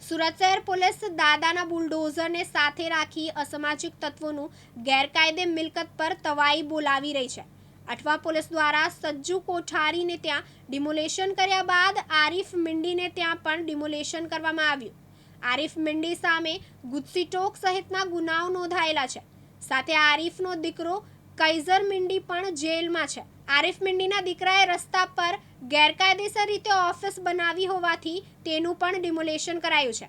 સુરત શહેર પોલીસ દાદાના બુલડોઝરને સાથે રાખી અસામાજિક તત્વોનું ગેરકાયદે મિલકત પર તવાઈ બોલાવી રહી છે. અઠવા પોલીસ દ્વારા સજ્જુ કોઠારીને ત્યાં ડિમોલેશન કર્યા બાદ આરીફ મિંડીને ત્યાં પણ ડિમોલેશન કરવામાં આવ્યું. આરીફ મિંડી સામે ગુજસીટોક સહિતના ગુનાઓ નોંધાયેલા છે. સાથે આરીફનો દીકરો કૈઝર મિંડી પણ જેલમાં છે. આરીફ મિંડીના દીકરાએ રસ્તા પર ગેરકાયદેસર રીતે ઓફિસ બનાવી હોવાથી તેનું પણ ડિમોલેશન કરાયું છે.